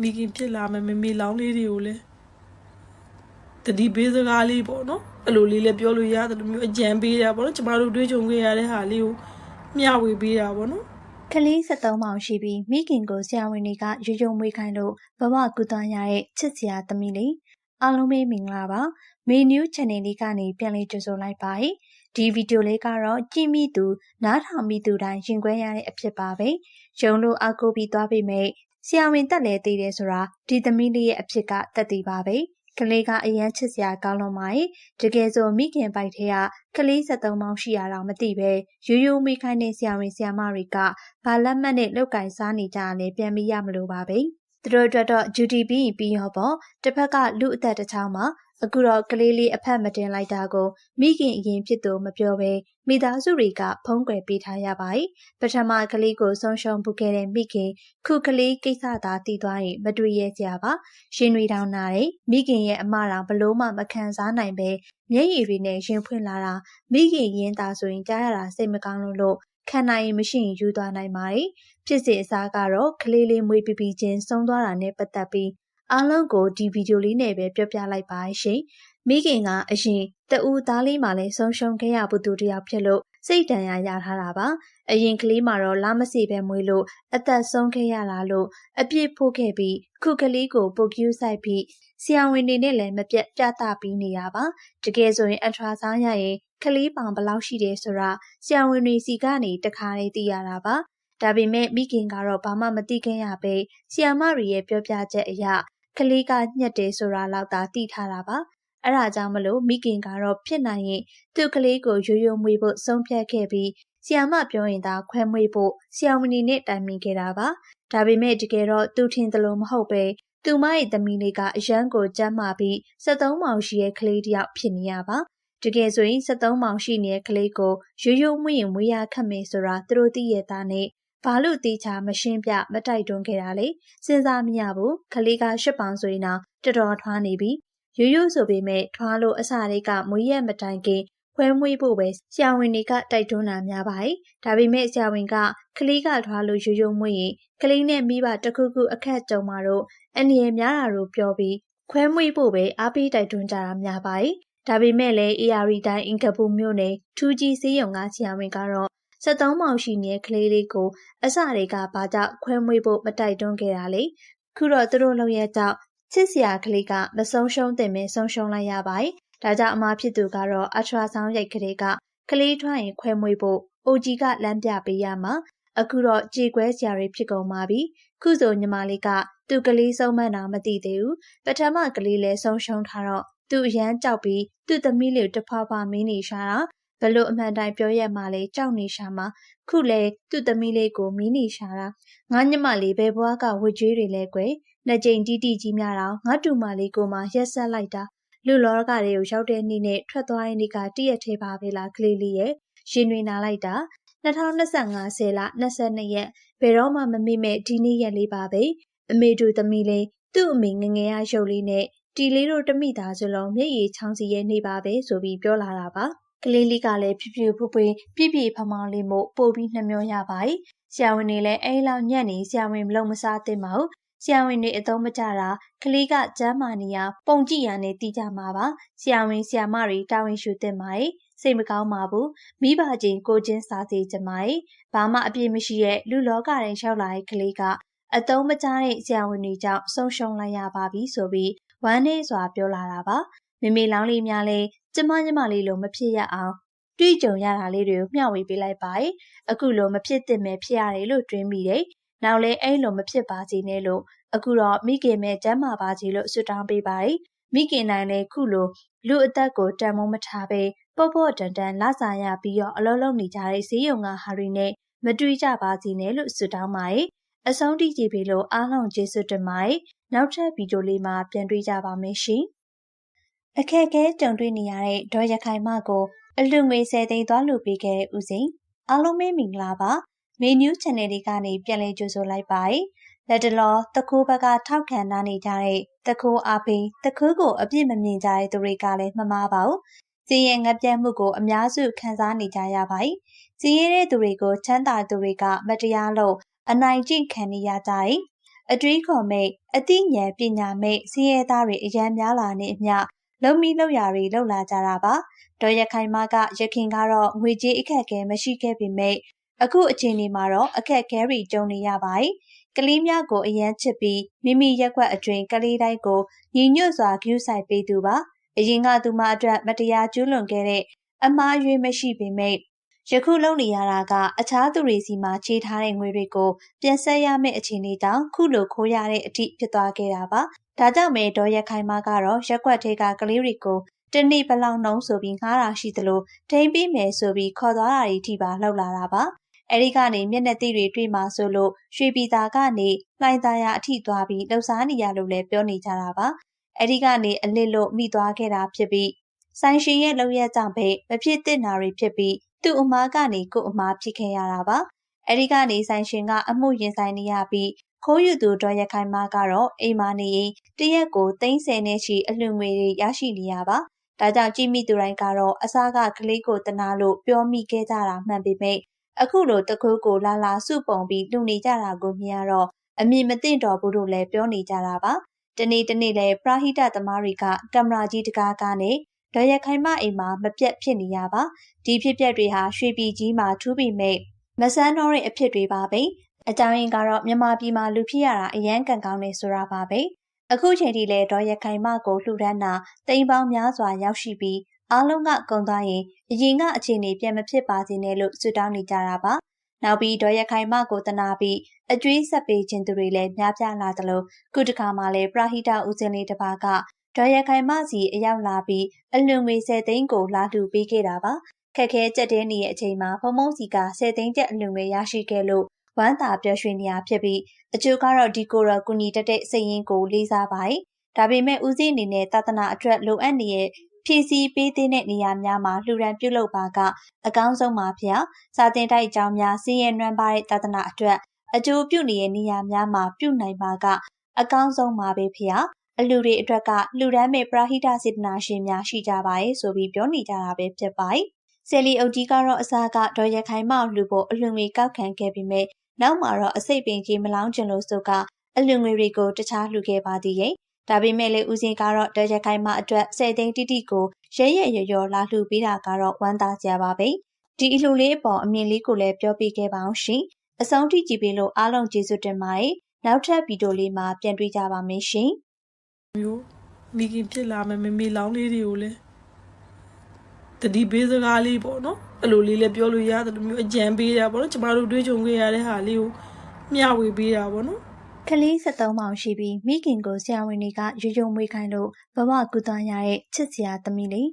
မိခင်ဖြစ်လာမယ်မမေလောင်းလေးတွေကိုလည်းတတိပေးစကားလေးပေါ့နော်အဲ့လိုလေးလည်းပြောလို့ရတယ်လို့မျိုးအကြံပေးတာပေါ့နော်ကျမတို့တွေးကြုံခဲ့ရတဲ့ဟာလေးကိုမျှဝေပေးတာပေါ့နော်ကလေး73ပေါင်ရှိပြီးမိခင်ကိုဆရာဝန်တွေကရွယုံမွေးခိုင်းလို့ဘဝကူသွမ်းရတဲ့ချစ်စရာသမီးလေးအားလုံးပဲမင်္ဂလာပါမေနျူး channel လေးကနေပြန်လည်ကြိုဆိုလိုက်ပါတယ်ဒီဗီဒီယိုလေးကတော့ကြည့်မိသူနားထောင်မိသူတိုင်းရင်ခွဲရတဲ့အဖြစ်ပါပဲရုံလို့အကူပြီးသွားပြီမဲ့ ဆရာဝန်တက်လဲသိတယ်ဆိုတာဒီသမီးလေးရဲ့အဖြစ်ကတက်တည်ပါပဲကလေးကအရန်ချစ်စရာကောင်းလွန်ပါတယ်တကယ်ဆိုမိခင်ပိုက်ထဲကကလေး73ပေါင်ရှိရတော့မသိပဲရိုးရိုးမိခိုင်းတဲ့ဆရာဝန်ဆရာမတွေကဘာလက်မှတ်နဲ့လောက်ကင်စားနေကြရလဲပြန်ပြီးရမလို့ပါပဲသူတို့အတွက်တော့ duty ပြီးပြီးရောပေါ့တစ်ဖက်ကလူအသက်တစ်ချောင်းမှာ အခုတော့ကလေးလေးအဖက်မတင်လိုက်တာကိုမိခင်အရင်ဖြစ်သူမပြောဘဲမိသားစုတွေကဖုံးကွယ်ပေးထားရပါတယ်ပထမကလေးကိုဆုံးရှုံးပုခဲ့တဲ့မိခင်ခုကလေးကိစ္စသာတည်သွားရင်မတွေ့ရကြပါရှင်တွေတောင်နာတယ်မိခင်ရဲ့အမတော်ဘလို့မှမခံစားနိုင်ပဲမျက်ရည်တွေနဲ့ရင်ဖွင့်လာတာမိခင်ရင်းသားဆိုရင်ကြားရတာစိတ်မကောင်းလို့လို့ခံနိုင်ရင်မရှိရင်ယူသွားနိုင်ပါတယ်ဖြစ်စေအစားကတော့ကလေးလေးမွေးပြပြချင်းဆုံးသွားတာနဲ့ပတ်သက်ပြီး အားလုံးကိုဒီဗီဒီယိုလေးနဲ့ပဲပြောပြလိုက်ပါရှင်မိခင်ကအရင်တဦးသားလေးမှလည်းဆုံးရှုံးခဲ့ရဘူးသူတယောက်ဖြစ်လို့စိတ်တန်ရာရထားတာပါအရင်ကလေးမှာတော့လာမစီပဲမွေးလို့အသက်ဆုံးခဲ့ရတာလို့အပြစ်ဖို့ခဲ့ပြီးခုကလေးကိုပုတ်ကျူးဆိုင်ပြီးဆရာဝန်တွေနဲ့လည်းမပြတ်ပြသပြီးနေတာပါတကယ်ဆိုရင်အထရာဆောင်ရရင်ကလေးပောင်ဘယ်လောက်ရှိတယ်ဆိုတာဆရာဝန်တွေစီကနေတခါလေးသိရတာပါဒါပေမဲ့မိခင်ကတော့ဘာမှမသိခင်ရပဲဆီယာမရီရဲ့ပြောပြချက်အရ ကလေးကညက်တယ်ဆိုတာလောက်သာသိထားတာပါအဲ့ဒါကြောင့်မလို့မိခင်ကတော့ဖြစ်နိုင်ရင်သူ့ကလေးကိုရိုးရိုးမွေးဖို့ဆုံးဖြတ်ခဲ့ပြီးဆီယာမပြောရင်သာခွဲမွေးဖို့ဆီယာမနီနဲ့တိုင်ပင်ခဲ့တာပါဒါပေမဲ့တကယ်တော့သူထင်သလိုမဟုတ်ပဲသူမရဲ့သမီးလေးကအရန်ကိုကြမ်းမာပြီး73မောင်ရှိရဲ့ကလေးတယောက်ဖြစ်နေရပါတကယ်ဆိုရင်73မောင်ရှိနေတဲ့ကလေးကိုရိုးရိုးမွေးရင်မွေးရခတ်မယ်ဆိုတာသူတို့သိရတာနဲ့ ဘာလို့တေချာမရှင်းပြမတိုက်တွန်းခဲ့တာလဲစဉ်းစားမရဘူးကလေးကရှစ်ပေါင်ဆိုရင်တော့တော်တော်ထွားနေပြီရိုးရိုးဆိုပေမဲ့ထွားလို့အစာတွေကမွေးရမတိုင်ခင်ခွဲမွေးဖို့ပဲဆရာဝန်တွေကတိုက်တွန်းတာများပါတယ်ဒါပေမဲ့ဆရာဝန်ကကလေးကထွားလို့ရိုးရိုးမွေးရင်ကလေးနဲ့မိဘတစ်ခုခုအခက်ကြုံမှာတော့အနေရများတာတို့ပြောပြီးခွဲမွေးဖို့ပဲအားပေးတိုက်တွန်းကြတာများပါတယ်ဒါပေမဲ့လည်း AR တိုင်းအင်ကပူမြို့နယ်ထူးကြီးစေးရုံကဆရာဝန်ကတော့ 73မောင်ရှိနေတဲ့ကလေးလေးကိုအစတွေကဘာကြောင့်ခွဲမွေးဖို့မတိုက်တွန်းခဲ့တာလဲခုတော့သူတို့လုံရဲ့ကြောင့်ချစ်စရာကလေးကမဆုံးရှုံးတင်ပဲဆုံးရှုံးလိုက်ရပါတယ်ဒါကြောင့်အမဖြစ်သူကတော့အထရာဆောင်းရိုက်ကလေးကကလေးထွားရင်ခွဲမွေးဖို့အိုကြီးကလမ်းပြပေးရမှာအခုတော့ကြေကွဲစရာတွေဖြစ်ကုန်ပါပြီခုဆိုညီမလေးကသူ့ကလေးဆုံးမတာမသိသေးဘူးပထမကလေးလည်းဆုံးရှုံးထားတော့သူအရန်ကြောက်ပြီးသူ့သမီးလေးတဖွာဖွာမင်းနေရှာတာ ဘလို့အမှန်တိုင်းပြောရမှလဲကြောက်နေရှာမှာခုလေသူ့သမီးလေးကိုမီးနေရှာတာငါညမလေးဘယ်ဘွားကဝစ်ကြွေးတွေလဲကွယ်နှစ်ကြိမ်တီးတီးကြီးများတော့ငါတူမလေးကိုမှရက်ဆက်လိုက်တာလူလောကတွေကိုရောက်တဲ့နေ့နဲ့ထွက်သွားတဲ့နေ့ကတည့်ရက်သေးပါပဲလားကလေးလေးရဲ့ရှင်တွေနာလိုက်တာ2025ဆယ်လ22ရက်ဘယ်တော့မှမမေ့မဲ့ဒီနေ့ရက်လေးပါပဲအမေတို့သမီးလေးသူ့အမေငငယ်ရရုပ်လေးနဲ့တီလေးတို့တမိသားစုလုံးမျက်ရည်ချောင်းစီရဲ့နေပါပဲဆိုပြီးပြောလာတာပါ ကလေးလေးကလည်းဖြူဖြူဖွပွေးပြည့်ပြည့်ဖမောင်းလေးမို့ပို့ပြီးနှမျောရပါတယ်ဆရာဝန်တွေလည်းအဲလောက်ညံ့နေဆရာဝန်မလုံးမစားသင့်ပါဘူးဆရာဝန်တွေအသုံးမကျတာကလေးကကျမ်းမာနေရပုံကြည့်ရနဲ့တီးကြမှာပါဆရာဝန်ဆရာမတွေတာဝန်ယူသင့်ပါတယ်စိတ်မကောင်းပါဘူးမိဘချင်းကိုချင်းစားစေချင်ပါတယ်ဘာမှအပြစ်မရှိတဲ့လူလောကရင်ရောက်လာတဲ့ကလေးကအသုံးမကျတဲ့ဆရာဝန်တွေကြောင့်ဆုံးရှုံးလိုက်ရပါပြီဆိုပြီးဝမ်းနေစွာပြောလာတာပါ မိမိလောင်းလေးများလဲကျမညမလေးလိုမဖြစ်ရအောင်တွေ့ကြုံရတာလေးတွေကိုမျှဝေပေးလိုက်ပါတယ်အခုလိုမဖြစ်သင့်ပဲဖြစ်ရတယ်လို့တွေးမိတယ်နောက်လဲအဲ့လိုမဖြစ်ပါစေနဲ့လို့အခုတော့မိခင်မဲ့ကျမ်းမာပါစေလို့ဆုတောင်းပေးပါတယ်မိခင်နိုင်လဲခုလိုလူအသက်ကိုတန်မိုးမထားပဲပေါ့ပေါ့တန်တန်လဆာရပြီးတော့အလုံးလုံးနေကြတဲ့ဈေးရုံကဟာရီနဲ့မတွေ့ကြပါစေနဲ့လို့ဆုတောင်းပါတယ်အဆုံးထိကြည့်ပြီးလို့အားလုံးကျေးဇူးတင်ပါတယ်နောက်ထပ်ဗီဒီယိုလေးမှာပြန်တွေ့ကြပါမယ်ရှင် အခက်အခဲကြုံတွေ့နေရတဲ့ဒေါ်ရခိုင်မကို အလူငွေဆယ်သိန်းသွားလူပေးခဲ့တဲ့ဦးစိန်အားလုံးပဲမင်္ဂလာပါမေနျူး channel လေးကနေပြန်လည်ကြိုဆိုလိုက်ပါတယ်လက်တလောတခိုးဘက်ကထောက်ခံနာနေကြတဲ့တခိုးအားပေးတခိုးကိုအပြစ်မမြင်ကြတဲ့သူတွေကလည်းမမားပါဘူး။စီးရဲငပြတ်မှုကိုအများစုခံစားနေကြရပါတယ်။စီးရဲတဲ့သူတွေကိုချမ်းသာသူတွေကမတရားလို့အနိုင်ကျင့်ခံနေရကြတယ်။အတွေးခေါ်မိတ်အသိဉာဏ်ပညာမိတ်စည်ရဲသားတွေအရန်များလာနေအမျှ လုံမီလုံရာတွေလှုပ်လာကြတာပါဒေါ်ရခိုင်မကရခင်ကတော့ငွေကြေးအခက်အခဲမရှိခဲ့ပေမဲ့အခုအချိန်ဒီမှာတော့အခက်အခဲတွေကြုံနေရပါတယ်ကလေးများကိုအရန်ချစ်ပြီးမိမိရက်ွက်အတွင်ကလေးတိုင်းကိုညီညွတ်စွာဂရုစိုက်ပေးသူပါအရင်ကသူမအတွက်မတရားကျူးလွန်ခဲ့တဲ့အမှားအယွင်းမရှိပေမဲ့ယခုလုံနေရတာကအခြားသူတွေစီမှာခြေထားတဲ့ငွေတွေကိုပြန်ဆက်ရမယ့်အခြေအနေတောင်ခုလိုခိုးရတဲ့အထိဖြစ်သွားခဲ့တာပါ ဒါကြောင့်မဲဒေါ်ရခိုင်မကတော့ရက်ွက်ထဲကကလေးတွေကိုတနေ့ဘလောက်နှုံးဆိုပြီးငားတာရှိသလိုထိမ့်ပြီးမယ်ဆိုပြီးခေါ်သွားတာတွေထိပါလှုပ်လာတာပါအဲဒီကနေမျက်နှာသိတွေတွေ့မှဆိုလို့ရွှေပြည်သာကနေလှိုင်သာယာအထိသွားပြီးလှုပ်ရှားနေရလို့လည်းပြောနေကြတာပါအဲဒီကနေအလစ်လို့မိသွားခဲ့တာဖြစ်ပြီးဆိုင်ရှင်ရဲ့လောက်ရကြောင့်ပဲမဖြစ်သင့်တာတွေဖြစ်ပြီးသူ့အမားကနေကို့အမားဖြစ်ခဲ့ရတာပါအဲဒီကနေဆိုင်ရှင်ကအမှုရင်ဆိုင်နေရပြီး ခိုးယူသူဒေါ်ရခိုင်မကတော့အိမ်မာနေရင်တရက်ကို30နဲ့ရှိအလှငွေတွေရရှိနေရပါဒါကြောင့်ကြည့်မိသူတိုင်းကတော့အစားကကလေးကိုတနာလို့ပြောမိခဲ့ကြတာမှန်ပေမဲ့အခုလိုတကူးကိုလာလာစုပုံပြီးလူနေကြတာကိုမြင်ရတော့အမြင်မသိတော့ဘူးလို့လည်းပြောနေကြတာပါတနေ့တနေ့လဲပရာဟိတသမားတွေကကင်မရာကြီးတကားကားနဲ့ဒေါ်ရခိုင်မအိမ်မှာမပြတ်ဖြစ်နေရပါဒီဖြစ်ပျက်တွေဟာရွှေပြည်ကြီးမှာထူးပေမဲ့မဆန်းတော့တဲ့အဖြစ်တွေပါပဲ အကြောင်းရင်းကတော့မြန်မာပြည်မှာလူဖြစ်ရတာအရန်ကန်ကောင်းနေဆိုတာပါပဲအခုချိန်ထိလဲဒေါ်ရခိုင်မကိုလှူဒန်းတာတိမ်ပေါင်းများစွာရောက်ရှိပြီးအားလုံးကကုံသွားရင်အရင်ကအခြေအနေပြန်မဖြစ်ပါစေနဲ့လို့ဆုတောင်းနေကြတာပါနောက်ပြီးဒေါ်ရခိုင်မကိုတနာပြီးအကျွေးဆက်ပေးခြင်းသူတွေလည်းများပြားလာသလိုခုတခါမှလည်းပရာဟိတဦးစင်လေးတစ်ပါးကဒေါ်ရခိုင်မစီအရောက်လာပြီးအလွန်ငွေ10သိန်းကိုလာလှူပေးခဲ့တာပါခက်ခဲကြက်တဲနေတဲ့အချိန်မှာဖုံဖုံစီက10သိန်းကျပ်အလွန်ငွေရရှိခဲ့လို့ ဝမ်းသာပျော်ရွှင်နေရဖြစ်ပြီးအကျိုးကတော့ဒီကိုရကူညီတက်တဲ့စိတ်ရင်းကိုလေးစားပါတယ်ဒါပေမဲ့ဦးစီးအနေနဲ့သာသနာအတွက်လိုအပ်နေတဲ့ဖြည့်ဆည်းပေးတဲ့နေရာများမှာလှူဒန်းပြုလုပ်ပါကအကောင်းဆုံးပါဖျားစာတင်တိုက်အကြောင်းများစီးရဲနွမ်းပါတဲ့သာသနာအတွက်အကျိုးပြုနေတဲ့နေရာများမှာပြုနိုင်ပါကအကောင်းဆုံးပါပဲဖျားအလူတွေအတွက်ကလှူဒန်းမဲ့ပရာဟိတစေတနာရှင်များရှိကြပါရဲ့ဆိုပြီးပြောနေကြတာပဲဖြစ်ပါတယ်ဆယ်လီအုပ်ကြီးကတော့အစားကဒေါ်ရခိုင်မောက်လှူဖို့အလွန်ငွေကောက်ခံခဲ့ပြီးမြဲ နောက်မှာတော့အစိတ်ပင်ကြီးမလောင်းကျင်လို့ဆိုကအလွန်ငွေတွေကိုတခြားလှူခဲ့ပါသေးရဲ့ဒါပေမဲ့လေဦးစင်ကတော့ဒေါ်ရခိုင်မအတွက်၁၀သိန်းတိတိကိုရဲရဲရရော်လာလှူပေးတာကတော့ဝမ်းသာစရာပါပဲဒီအလှူလေးအပေါ်အမြင်လေးကိုလည်းပြောပြခဲ့ပါအောင်ရှင်အဆုံးထိကြည့်ပေးလို့အားလုံးကျေးဇူးတင်ပါတယ်နောက်ထပ်ဗီဒီယိုလေးမှာပြန်တွေ့ကြပါမယ်ရှင်မျိုးမိခင်ဖြစ်လာမယ်မမေလောင်းလေးတွေကိုလည်း တတိပေးစကားလေးပေါ့နော်အဲ့လိုလေးလည်းပြောလို့ရတယ်လို့မျိုးအကြံပေးတာပေါ့နော်ကျမတို့တွေးကြုံခဲ့ရတဲ့ဟာလေးကိုမျှဝေပေးတာပေါ့နော်ကလေး73မောင်ရှိပြီးမိခင်ကိုဆရာဝန်တွေကရွယုံမွေးခိုင်းလို့ဘဝကူသွမ်းရတဲ့ချစ်စရာသမီးလေး